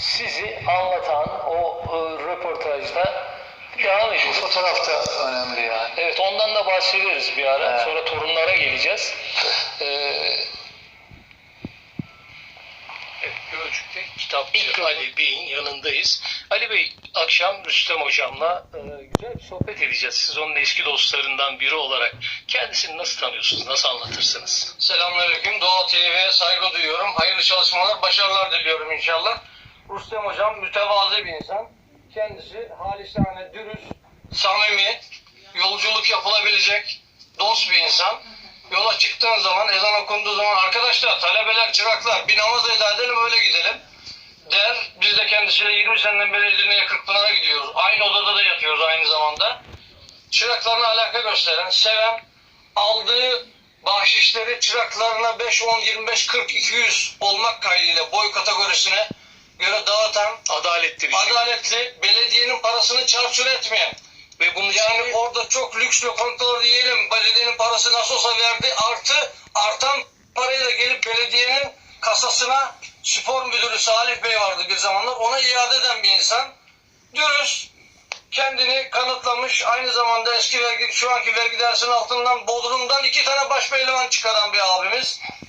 sizi anlatan o e, röportajda devam Bu ediyoruz. fotoğraf da önemli yani. Evet ondan da bahsederiz bir ara. Evet. Sonra torunlara geleceğiz. Ee, Evet, Gölcük'te kitapçı Ali Bey'in yanındayız. Ali Bey, akşam Rüstem Hocam'la e, güzel bir sohbet edeceğiz. Siz onun eski dostlarından biri olarak kendisini nasıl tanıyorsunuz, nasıl anlatırsınız? Selamünaleyküm. Doğa TV'ye saygı duyuyorum. Hayırlı çalışmalar, başarılar diliyorum inşallah. Rüstem Hocam mütevazı bir insan. Kendisi halisane, dürüst, samimi, yolculuk yapılabilecek dost bir insan. Yola çıktığın zaman, ezan okunduğu zaman arkadaşlar, talebeler, çıraklar bir namaz eda edelim öyle gidelim der. Biz de kendisiyle 20 seneden beri Edirne'ye Kırkpınar'a gidiyoruz. Aynı odada da yatıyoruz aynı zamanda. Çıraklarına alaka gösteren, seven, aldığı bahşişleri çıraklarına 5, 10, 25, 40, 200 olmak kaydıyla boy kategorisine göre dağıtan, Adaletli bir şey. adaletli, belediyenin parasını çarçur etmeyen Ve bunun yani orada çok lüks lokantalar diyelim, belediyenin parası nasıl olsa verdi, artı artan parayla gelip belediyenin kasasına spor müdürü Salih Bey vardı bir zamanlar, ona iade eden bir insan. Dürüst, kendini kanıtlamış, aynı zamanda eski vergi, şu anki vergi dersinin altından Bodrum'dan iki tane baş pehlivan çıkaran bir abimiz.